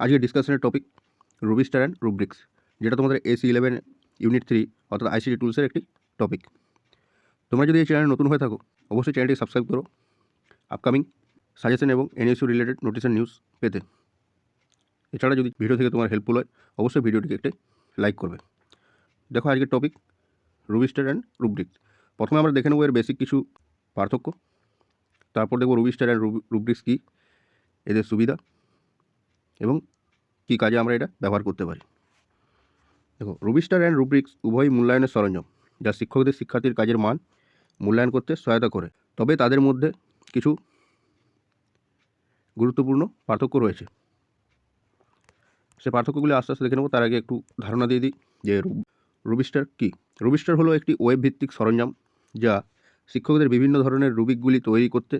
আজকে ডিসকাশনের topic RubiStar and rubrics যেটা তোমাদের এসি ইলেভেন ইউনিট থ্রি অর্থাৎ আইসিটি টুলসের একটি টপিক তোমরা যদি এই চ্যানেলে নতুন হয়ে থাকো, অবশ্যই চ্যানেলটি সাবস্ক্রাইব করো আপকামিং সাজেশন এবং এনএসইউ রিলেটেড নোটিশন নিউজ পেতে। এছাড়া যদি ভিডিও থেকে তোমার হেল্পফুল হয়, অবশ্যই ভিডিওটিকে একটি লাইক করবে। দেখো আজকের টপিক রুবিস্টার অ্যান্ড রুব্রিক্স প্রথমে আমরা দেখে নেব এর বেসিক কিছু পার্থক্য, তারপর দেখব রুবিস্টার অ্যান্ড রুব্রিক্স কী, এদের সুবিধা। এবং কী কাজে আমরা এটা ব্যবহার করতে পারি। দেখো রুবিস্টার অ্যান্ড রুব্রিক্স উভয়ই মূল্যায়নের সরঞ্জাম, যা শিক্ষকদের শিক্ষার্থীর কাজের মান মূল্যায়ন করতে সহায়তা করে। তবে তাদের মধ্যে কিছু গুরুত্বপূর্ণ পার্থক্য রয়েছে। সে পার্থক্যগুলি আস্তে আস্তে দেখে নেব, তার আগে একটু ধারণা দিয়ে দিই যে রুবিস্টার কী? রুবিস্টার হলো একটি ওয়েব ভিত্তিক সরঞ্জাম, যা শিক্ষকদের বিভিন্ন ধরনের রুবিকগুলি তৈরি করতে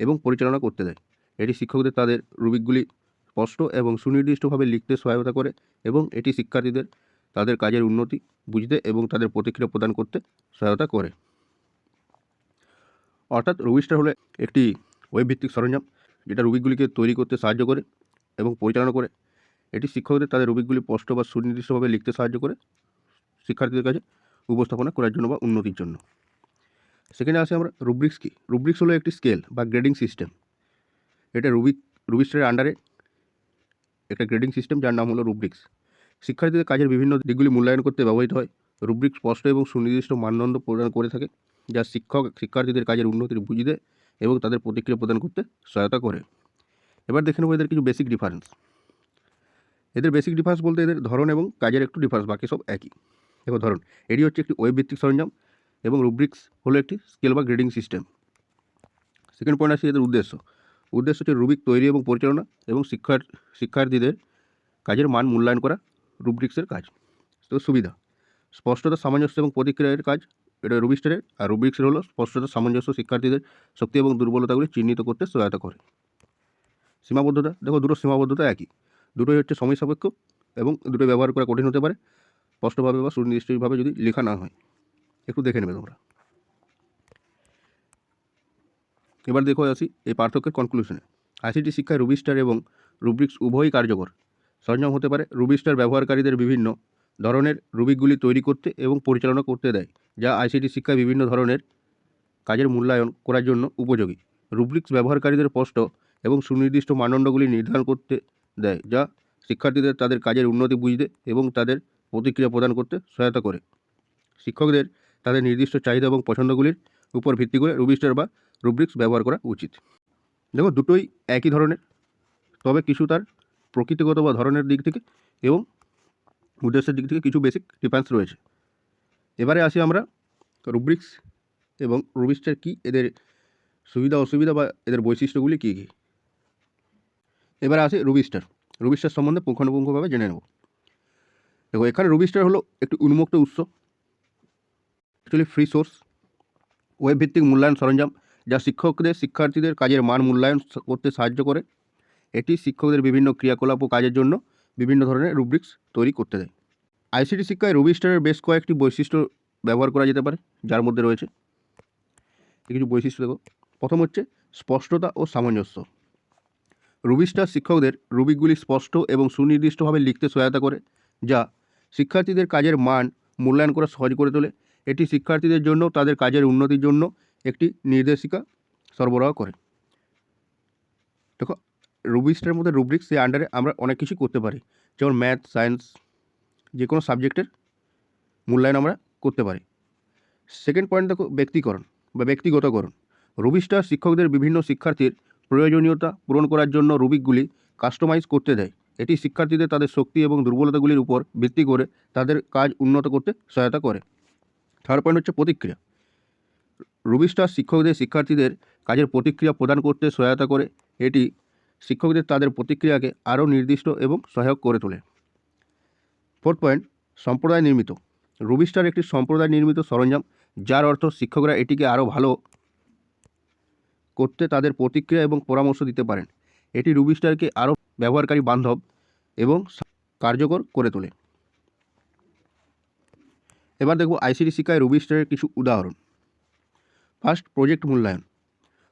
এবং পরিচালনা করতে দেয়। এটি শিক্ষকদের তাদের রুবিকগুলি স্পষ্ট এবং সুনির্দিষ্টভাবে লিখতে সহায়তা করে এবং এটি শিক্ষার্থীদের তাদের কাজের উন্নতি বুঝতে এবং তাদের প্রতিক্রিয়া প্রদান করতে সহায়তা করে। অর্থাৎ রুবিস্টার হলো একটি ওয়েব ভিত্তিক সরঞ্জাম, যেটা রুবিকগুলিকে তৈরি করতে সাহায্য করে এবং পরিচালনা করে। এটি শিক্ষকদের তাদের রুবিকগুলি স্পষ্ট বা সুনির্দিষ্টভাবে লিখতে সাহায্য করে শিক্ষার্থীদের কাছে উপস্থাপনা করার জন্য বা উন্নতির জন্য। সেখানে আসে আমরা রুব্রিক্স কি? রুব্রিক্স হলো একটি স্কেল বা গ্রেডিং সিস্টেম। এটা রুবিক রুবিস্টারের আন্ডারে একটা গ্রেডিং সিস্টেম যার নাম হলো রুব্রিক্স শিক্ষার্থীদের কাজের বিভিন্ন দিকগুলি মূল্যায়ন করতে ব্যবহৃত হয়। রুব্রিক স্পষ্ট এবং সুনির্দিষ্ট মানদণ্ড প্রদান করে থাকে, যা শিক্ষক, শিক্ষার্থীদের কাজের উন্নতির বুঝতে এবং তাদের প্রতিক্রিয়া প্রদান করতে সহায়তা করে। এবার দেখে নেব এদের কিছু বেসিক ডিফারেন্স এদের বেসিক ডিফারেন্স বলতে এদের ধরন এবং কাজের একটু ডিফারেন্স বাকি সব একই। দেখো ধরন, এটি হচ্ছে একটি ওয়েব ভিত্তিক সরঞ্জাম এবং রুব্রিক্স হলো একটি স্কেল বা গ্রেডিং সিস্টেম সেকেন্ড পয়েন্ট আসছে এদের উদ্দেশ্য। উদ্দেশ্য হচ্ছে রুবিক তৈরি এবং পরিচালনা এবং শিক্ষার, শিক্ষার্থীদের কাজের মান মূল্যায়ন করা, রুব্রিক্সের কাজ। তো সুবিধা, স্পষ্টতা, সামঞ্জস্য এবং প্রতিক্রিয়ার কাজ, এটা রুবিস্টারের আর রুব্রিক্সের হলো স্পষ্টতা, সামঞ্জস্য, শিক্ষার্থীদের শক্তি এবং দুর্বলতাগুলি চিহ্নিত করতে সহায়তা করে। সীমাবদ্ধতা, দেখো দুটো সীমাবদ্ধতা একই। দুটোই হচ্ছে সময় সাপেক্ষ এবং দুটো ব্যবহার করা কঠিন হতে পারে। স্পষ্টভাবে বা সুনির্দিষ্টভাবে যদি লেখা না হয়, একটু দেখে নেবে তোমরা। এবার দেখো আসি এই পার্থক্যের কনক্লুশনে আইসিটি শিক্ষায় রুবিস্টার এবং রুব্রিক্স উভয়ই কার্যকর। সরঞ্জাম হতে পারে রুবিস্টার ব্যবহারকারীদের বিভিন্ন ধরনের রুবিকগুলি তৈরি করতে এবং পরিচালনা করতে দেয়, যা আইসিটি শিক্ষায় বিভিন্ন ধরনের কাজের মূল্যায়ন করার জন্য উপযোগী। রুব্রিক্স ব্যবহারকারীদের স্পষ্ট এবং সুনির্দিষ্ট মানদণ্ডগুলি নির্ধারণ করতে দেয়, যা শিক্ষার্থীদের তাদের কাজের উন্নতি বুঝতে এবং তাদের প্রতিক্রিয়া প্রদান করতে সহায়তা করে। শিক্ষকদের তাদের নির্দিষ্ট চাহিদা এবং পছন্দগুলির উপর ভিত্তি করে রুবিস্টার বা রুব্রিক্স ব্যবহার করা উচিত। দেখো, দুটোই একই ধরনের, তবে কিছু তার প্রকৃতিগত বা ধরনের দিক থেকে এবং উদ্দেশ্যের দিক থেকে কিছু বেসিক ডিফারেন্স রয়েছে। এবারে আসি আমরা রুব্রিক্স এবং রুবিস্টার কী এদের সুবিধা, অসুবিধা বা এদের বৈশিষ্ট্যগুলি কী কী? এবারে আসি রুবিস্টার। রুবিস্টার সম্বন্ধে পুঙ্খানুপুঙ্খভাবে জেনে নেব। দেখো, এখানে রুবিস্টার হলো একটি উন্মুক্ত উৎস অ্যাকচুয়ালি ফ্রি সোর্স ওয়েব ভিত্তিক মূল্যায়ন সরঞ্জাম যা শিক্ষকদের, শিক্ষার্থীদের কাজের মান মূল্যায়ন করতে সাহায্য করে। এটি শিক্ষকদের বিভিন্ন ক্রিয়াকলাপ ও কাজের জন্য বিভিন্ন ধরনের রুব্রিক্স তৈরি করতে দেয়। আইসিটি শিক্ষায় রুবিস্টারের বেশ কয়েকটি বৈশিষ্ট্য ব্যবহার করা যেতে পারে, যার মধ্যে রয়েছে কিছু বৈশিষ্ট্য দেখো। প্রথম হচ্ছে স্পষ্টতা ও সামঞ্জস্য। রুবিস্টার শিক্ষকদের রুবিকগুলি স্পষ্ট এবং সুনির্দিষ্টভাবে লিখতে সহায়তা করে, যা শিক্ষার্থীদের কাজের মান মূল্যায়ন করা সহজ করে তোলে। এটি শিক্ষার্থীদের জন্য, তাদের কাজের উন্নতির জন্য একটি নির্দেশিকা সরবরাহ করে। দেখো রুবিস্টার মধ্যে রুব্রিক্স এর আন্ডারে আমরা অনেক কিছু করতে পারি। যেমন ম্যাথ সায়েন্স যে কোনো সাবজেক্টের মূল্যায়ন আমরা করতে পারি। সেকেন্ড পয়েন্ট দেখো, ব্যক্তিকরণ বা ব্যক্তিগতকরণ। রুবিস্টার শিক্ষকদের বিভিন্ন শিক্ষার্থীর প্রয়োজনীয়তা পূরণ করার জন্য রুবিকগুলি কাস্টমাইজ করতে দেয়। এটি শিক্ষার্থীদের তাদের শক্তি এবং দুর্বলতাগুলির উপর ভিত্তি করে তাদের কাজ উন্নত করতে সহায়তা করে। থার্ড পয়েন্ট হচ্ছে প্রতিক্রিয়া। রুবিস্টার শিক্ষকদের শিক্ষার্থীদের কাজের প্রতিক্রিয়া প্রদান করতে সহায়তা করে, এটি শিক্ষকদের তাদের প্রতিক্রিয়াকে আরও নির্দিষ্ট এবং সহায়ক করে তোলে। ফোর্থ পয়েন্ট, সম্প্রদায় নির্মিত। রুবিস্টার একটি সম্প্রদায় নির্মিত সরঞ্জাম, যার অর্থ শিক্ষকরা এটিকে আরও ভালো করতে তাদের প্রতিক্রিয়া এবং পরামর্শ দিতে পারেন। এটি রুবিস্টারকে আরও ব্যবহারকারী বান্ধব এবং কার্যকর করে তোলে। এবার দেখব আইসিটি শিক্ষায় রুবিস্টারের কিছু উদাহরণ। ফার্স্ট প্রজেক্ট মূল্যায়ন।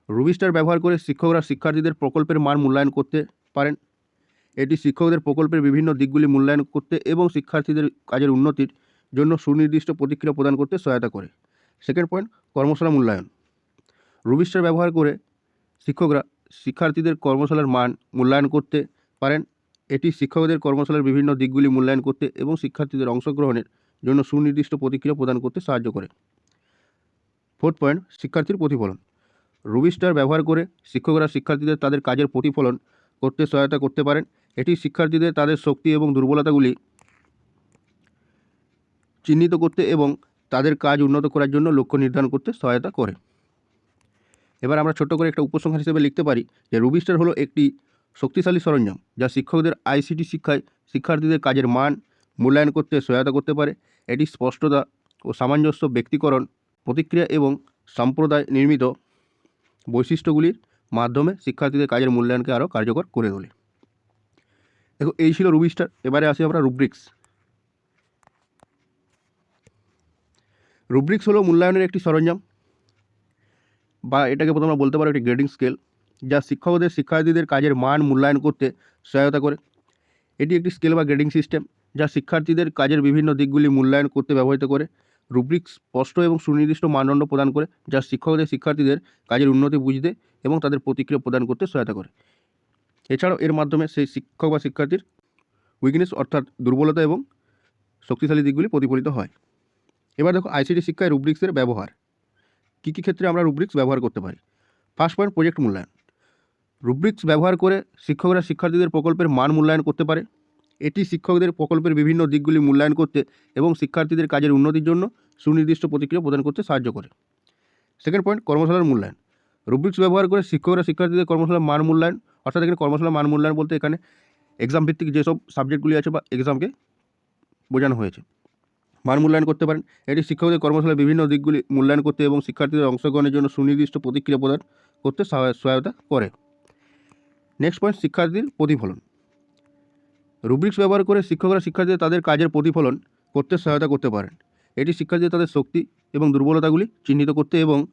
রুবিস্টার ব্যবহার করে শিক্ষকরা শিক্ষার্থীদের প্রকল্পের মান মূল্যায়ন করতে পারেন। এটি শিক্ষকদের প্রকল্পের বিভিন্ন দিকগুলি মূল্যায়ন করতে এবং শিক্ষার্থীদের কাজের উন্নতির জন্য সুনির্দিষ্ট প্রতিক্রিয়া প্রদান করতে সহায়তা করে। সেকেন্ড পয়েন্ট, কর্মশালা মূল্যায়ন। রুবিস্টার ব্যবহার করে শিক্ষকরা শিক্ষার্থীদের কর্মশালার মান মূল্যায়ন করতে পারেন। এটি শিক্ষকদের কর্মশালার বিভিন্ন দিকগুলি মূল্যায়ন করতে এবং শিক্ষার্থীদের অংশগ্রহণের জন্য সুনির্দিষ্ট প্রতিক্রিয়া প্রদান করতে সাহায্য করে। ফোর্থ পয়েন্ট, শিক্ষার্থীর প্রতিফলন। রুবিস্টার ব্যবহার করে শিক্ষকরা শিক্ষার্থীদের তাদের কাজের প্রতিফলন করতে সহায়তা করতে পারেন। এটি শিক্ষার্থীদের তাদের শক্তি এবং দুর্বলতাগুলি চিহ্নিত করতে এবং তাদের কাজ উন্নত করার জন্য লক্ষ্য নির্ধারণ করতে সহায়তা করে। এবার আমরা ছোট্ট করে একটা উপসংহার হিসেবে লিখতে পারি যে রুবিস্টার হলো একটি শক্তিশালী সরঞ্জাম যা শিক্ষকদের আইসিটি শিক্ষায় শিক্ষার্থীদের কাজের মান মূল্যায়ন করতে সহায়তা করতে পারে। এটি স্পষ্টতা ও সামঞ্জস্য ব্যক্তিকরণ প্রতিক্রিয়া এবং সম্প্রদায় নির্মিত বৈশিষ্ট্যগুলির মাধ্যমে শিক্ষার্থীদের কাজের মূল্যায়নকে আরও কার্যকর করে তোলে। দেখো, এই ছিল রুবিস্টার। এবারে আসি আমরা রুব্রিক্স। রুব্রিক্স হলো মূল্যায়নের একটি সরঞ্জাম বা এটাকে প্রথমে বলতে পারো একটি গ্রেডিং স্কেল যা শিক্ষকদের, শিক্ষার্থীদের কাজের মান মূল্যায়ন করতে সহায়তা করে। এটি একটি স্কেল বা গ্রেডিং সিস্টেম যা শিক্ষার্থীদের কাজের বিভিন্ন দিকগুলি মূল্যায়ন করতে ব্যবহৃত করে। রুব্রিক্স স্পষ্ট এবং সুনির্দিষ্ট মানদণ্ড প্রদান করে, যা শিক্ষকদের শিক্ষার্থীদের কাজের উন্নতি বুঝতে এবং তাদের প্রতিক্রিয়া প্রদান করতে সহায়তা করে। এছাড়াও এর মাধ্যমে সেই শিক্ষক বা শিক্ষার্থীর উইকনেস অর্থাৎ দুর্বলতা এবং শক্তিশালী দিকগুলি প্রতিফলিত হয়। এবার দেখো আইসিটি শিক্ষায় রুব্রিক্সের ব্যবহার। কী কী ক্ষেত্রে আমরা রুব্রিক্স ব্যবহার করতে পারি? ফার্স্ট পয়েন্ট প্রজেক্ট মূল্যায়ন। রুব্রিক্স ব্যবহার করে শিক্ষকরা শিক্ষার্থীদের প্রকল্পের মান মূল্যায়ন করতে পারে। এটি শিক্ষকদের প্রকল্পের বিভিন্ন দিকগুলি মূল্যায়ন করতে এবং শিক্ষার্থীদের কাজের উন্নতির জন্য সুনির্দিষ্ট প্রতিক্রিয়া প্রদান করতে সাহায্য করে। সেকেন্ড পয়েন্ট কর্মশালার মূল্যায়ন। রুব্রিক্স ব্যবহার করে শিক্ষকরা শিক্ষার্থীদের কর্মশালার মান মূল্যায়ন, অর্থাৎ এখানে কর্মশালার মান মূল্যায়ন বলতে এখানে এক্সাম ভিত্তিক যেসব সাবজেক্টগুলি আছে বা এক্সামকে বোঝানো হয়েছে, মান মূল্যায়ন করতে পারেন। এটি শিক্ষকদের কর্মশালার বিভিন্ন দিকগুলি মূল্যায়ন করতে এবং শিক্ষার্থীদের অংশগ্রহণের জন্য সুনির্দিষ্ট প্রতিক্রিয়া প্রদান করতে সহায়- সহায়তা করে। নেক্সট পয়েন্ট শিক্ষার্থীর প্রতিফলন। রুব্রিক্স ব্যবহার করে শিক্ষকরা শিক্ষার্থীদের তাদের কাজের প্রতিফলন করতে সহায়তা করতে পারেন। এটি শিক্ষার্থীদের তাদের শক্তি এবং দুর্বলতাগুলি চিহ্নিত করতে এবং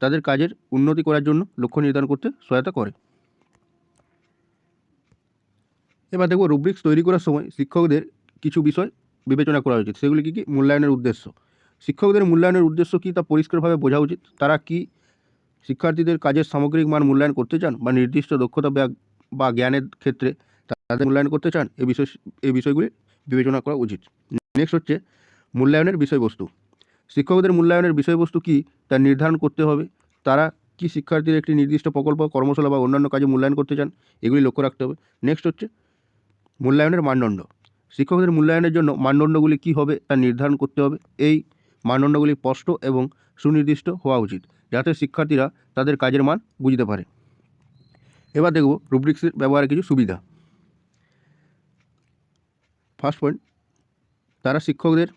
তাদের কাজের উন্নতি করার জন্য লক্ষ্য নির্ধারণ করতে সহায়তা করে। এবার দেখব রুব্রিক্স তৈরি করার সময় শিক্ষকদের কিছু বিষয় বিবেচনা করা উচিত। সেগুলি কী কী? মূল্যায়নের উদ্দেশ্য। শিক্ষকদের মূল্যায়নের উদ্দেশ্য কী তা পরিষ্কারভাবে বোঝা উচিত। তারা কি শিক্ষার্থীদের কাজের সামগ্রিক মান মূল্যায়ন করতে চান বা নির্দিষ্ট দক্ষতা বা- জ্ঞানের ক্ষেত্রে তাদের মূল্যায়ন করতে চান এই বিষয় এই বিষয়গুলি বিবেচনা করা উচিত। নেক্সট হচ্ছে মূল্যায়নের বিষয়বস্তু। শিক্ষকদের মূল্যায়নের বিষয়বস্তু কী তা নির্ধারণ করতে হবে। তারা কি শিক্ষার্থীর একটি নির্দিষ্ট প্রকল্প, কর্মশালা বা অন্যান্য কাজে মূল্যায়ন করতে চান, এগুলি লক্ষ্য রাখতে হবে। নেক্সট হচ্ছে মূল্যায়নের মানদণ্ড। শিক্ষকদের মূল্যায়নের জন্য মানদণ্ডগুলি কী হবে তা নির্ধারণ করতে হবে। এই মানদণ্ডগুলি স্পষ্ট এবং সুনির্দিষ্ট হওয়া উচিত, যাতে শিক্ষার্থীরা তাদের কাজের মান বুঝতে পারে। এবার দেখব রুব্রিক্সের ব্যবহারের কিছু সুবিধা। ফার্স্ট পয়েন্ট তারা শিক্ষকদের,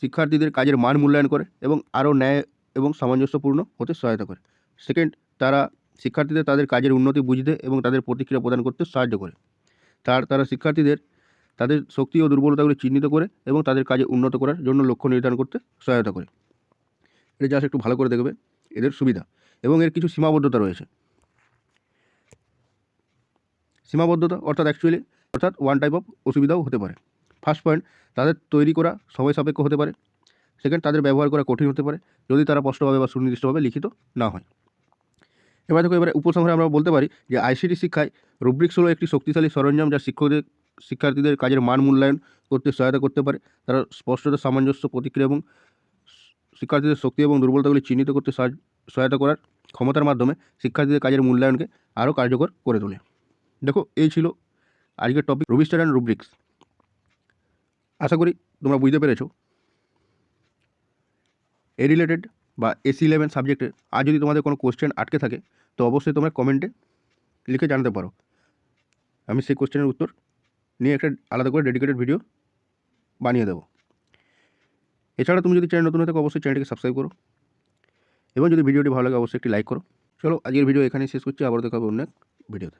শিক্ষার্থীদের কাজের মান মূল্যায়ন করে এবং আরও ন্যায় এবং সামঞ্জস্যপূর্ণ হতে সহায়তা করে। সেকেন্ড তারা শিক্ষার্থীদের তাদের কাজের উন্নতি বুঝতে এবং তাদের প্রতিক্রিয়া প্রদান করতে সাহায্য করে। তার, তারা শিক্ষার্থীদের তাদের শক্তি ও দুর্বলতাগুলি চিহ্নিত করে এবং তাদের কাজে উন্নত করার জন্য লক্ষ্য নির্ধারণ করতে সহায়তা করে। এটা জাস্ট একটু ভালো করে দেখবে, এদের সুবিধা এবং এর কিছু সীমাবদ্ধতা রয়েছে। সীমাবদ্ধতা অর্থাৎ অ্যাকচুয়ালি অর্থাৎ ওয়ান টাইপ অফ অসুবিধাও হতে পারে। ফার্স্ট পয়েন্ট তাদের তৈরি করা সময় সাপেক্ষ হতে পারে। সেকেন্ড তাদের ব্যবহার করা কঠিন হতে পারে, যদি তারা স্পষ্টভাবে বা সুনির্দিষ্টভাবে লিখিত না হয়। এবার দেখো, এবারে উপসংহারে আমরা বলতে পারি যে আইসিটি শিক্ষায় রুব্রিক্স হলো একটি শক্তিশালী সরঞ্জাম যা শিক্ষকদের, শিক্ষার্থীদের কাজের মান মূল্যায়ন করতে সহায়তা করতে পারে। তারা স্পষ্টতা, সামঞ্জস্য, প্রতিক্রিয়া এবং শিক্ষার্থীদের শক্তি এবং দুর্বলতাগুলি চিহ্নিত করতে সহায়তা করার ক্ষমতার মাধ্যমে শিক্ষার্থীদের কাজের মূল্যায়নকে আরও কার্যকর করে তোলে। দেখো, এই ছিল আজকের টপিক রুবিস্টার অ্যান্ড রুব্রিক্স। আশা করি তোমরা বুঝতে পেরেছ। এ রিলেটেড বা এসি ইলেভেন সাবজেক্টের আর যদি তোমাদের কোনো কোশ্চেন আটকে থাকে, তো অবশ্যই তোমরা কমেন্টে লিখে জানাতে পারো। আমি সেই কোশ্চেনের উত্তর নিয়ে একটা আলাদা করে ডেডিকেটেড ভিডিও বানিয়ে দেবো। এছাড়া তুমি যদি চ্যানেল নতুন হয়ে থাকো, অবশ্যই চ্যানেলটিকে সাবস্ক্রাইব করো। এবং যদি ভিডিওটি ভালো লাগে, অবশ্যই একটি লাইক করো। চলো, আজকের ভিডিও এখানেই শেষ করছি। আবার দেখা হবে অন্য এক ভিডিওতে